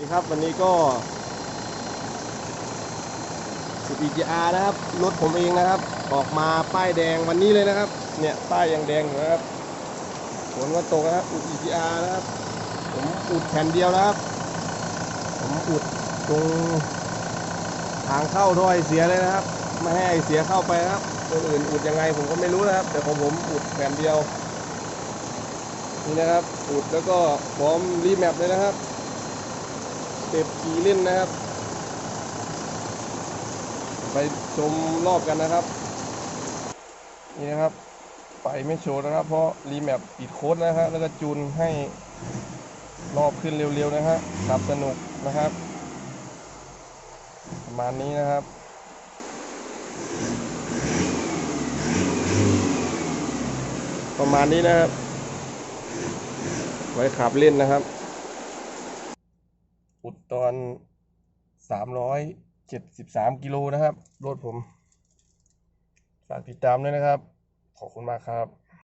ดีครับวันนี้ก็สุดีจีอาร์นะครับรถผมเองนะครับ ออกมาป้ายแดงวันนี้เลยนะครับ เนี่ยป้ายยังแดงอยู่นะครับฝนก็ตกนะครับอุด EGR นะครับ ผมอุดแผ่นเดียวนะครับ ผมอุดตรงทางเข้าถ้อยเสียเลยนะครับ ไม่ให้เสียเข้าไปนะครับคนอื่นอุดยังไงผมก็ไม่รู้นะครับ แต่ของผมอุดแผ่นเดียวนี่นะครับอุดแล้วก็พร้อมรีแมปเลยนะครับ เต็บขี่เล่นนะครับ ไปชมรอบกันนะครับ นี่นะครับ ไปไม่โชว์นะครับ เพราะรีแมปปิดโค้ดนะครับแล้วก็จูนให้รอบขึ้นเร็วๆนะฮะขับสนุกนะครับประมาณนี้นะครับประมาณนี้นะครับ ไว้ขับเล่นนะครับ อุดตอนสามร้อยเจ็ดสิบสามกิโลนะครับรถผม ฝากติดตามด้วยนะครับ ขอบคุณมากครับ